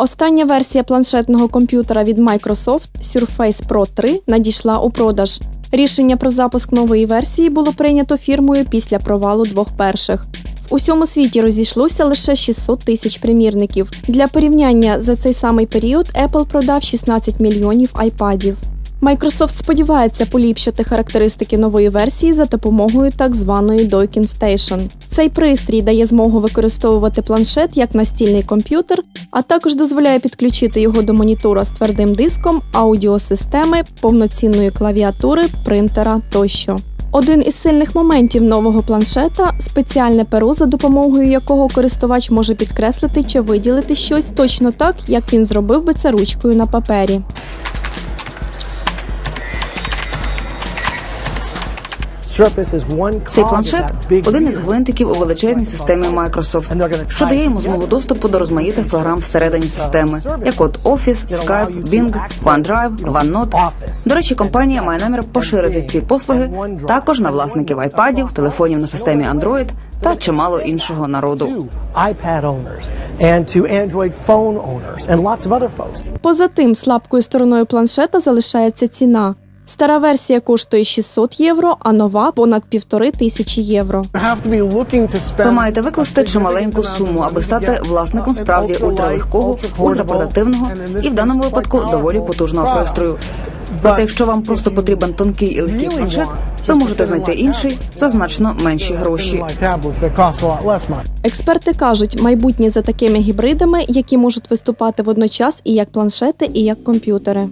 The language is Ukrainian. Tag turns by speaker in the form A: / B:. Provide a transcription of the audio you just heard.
A: Остання версія планшетного комп'ютера від Microsoft Surface Pro 3 надійшла у продаж. Рішення про запуск нової версії було прийнято фірмою після провалу двох перших. В усьому світі розійшлося лише 600 тисяч примірників. Для порівняння за цей самий період Apple продав 16 мільйонів айпадів. Microsoft сподівається поліпшити характеристики нової версії за допомогою так званої Docking Station. Цей пристрій дає змогу використовувати планшет як настільний комп'ютер, а також дозволяє підключити його до монітора з твердим диском, аудіосистеми, повноцінної клавіатури, принтера тощо. Один із сильних моментів нового планшета спеціальне перо, за допомогою якого користувач може підкреслити чи виділити щось точно так, як він зробив би це ручкою на папері.
B: Цей планшет один із гвинтиків у величезній системі Microsoft, що дає йому змогу доступу до розмаїтих програм всередині системи, як от Office, Skype, Bing, OneDrive, OneNote. До речі, компанія має намір поширити ці послуги також на власників айпадів, телефонів на системі Android та чимало іншого народу.
A: Поза тим, слабкою стороною планшета залишається ціна. Стара версія коштує 600 євро, а нова понад півтори тисячі євро.
B: Ви маєте викласти чималеньку суму, аби стати власником справді ультралегкого, ультрапортативного і в даному випадку доволі потужного пристрою. Проте, якщо вам просто потрібен тонкий і легкий планшет, ви можете знайти інший за значно менші гроші.
A: Експерти кажуть, майбутнє за такими гібридами, які можуть виступати водночас і як планшети, і як комп'ютери.